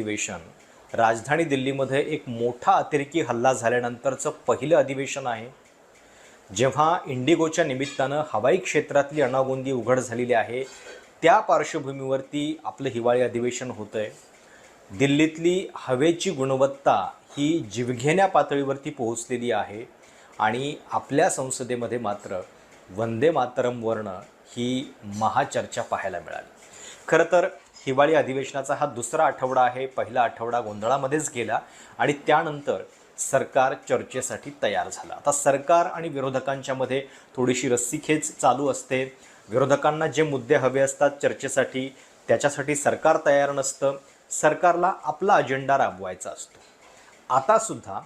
अधिवेशन. राजधानी दिल्लीमध्ये एक मोठा अतिरेकी हल्ला झाल्यानंतरचं पहिलं अधिवेशन आहे. जेव्हा इंडिगोच्या निमित्तानं हवाई क्षेत्रातली अणागोंदी उघड झालेली आहे त्या पार्श्वभूमीवरती आपलं हिवाळी अधिवेशन होतं आहे दिल्लीतली हवेची गुणवत्ता ही जीवघेण्या पातळीवरती पोहोचलेली आहे आणि आपल्या संसदेमध्ये मात्र वंदे मातरम वर्ण ही महाचर्चा पाहायला मिळाली. खरं तर हिवाळी अधिवेशनाचा हा दुसरा आठवडा आहे. पहिला आठवडा गोंधळामध्येच गेला आणि त्यानंतर सरकार चर्चेसाठी तयार झालं. आता सरकार आणि विरोधकांच्यामध्ये थोडीशी रस्सीखेच चालू असते. विरोधकांना जे मुद्दे हवे असतात चर्चेसाठी त्याच्यासाठी सरकार तयार नसतं. सरकारला आपला अजेंडा राबवायचा असतो. आता सुद्धा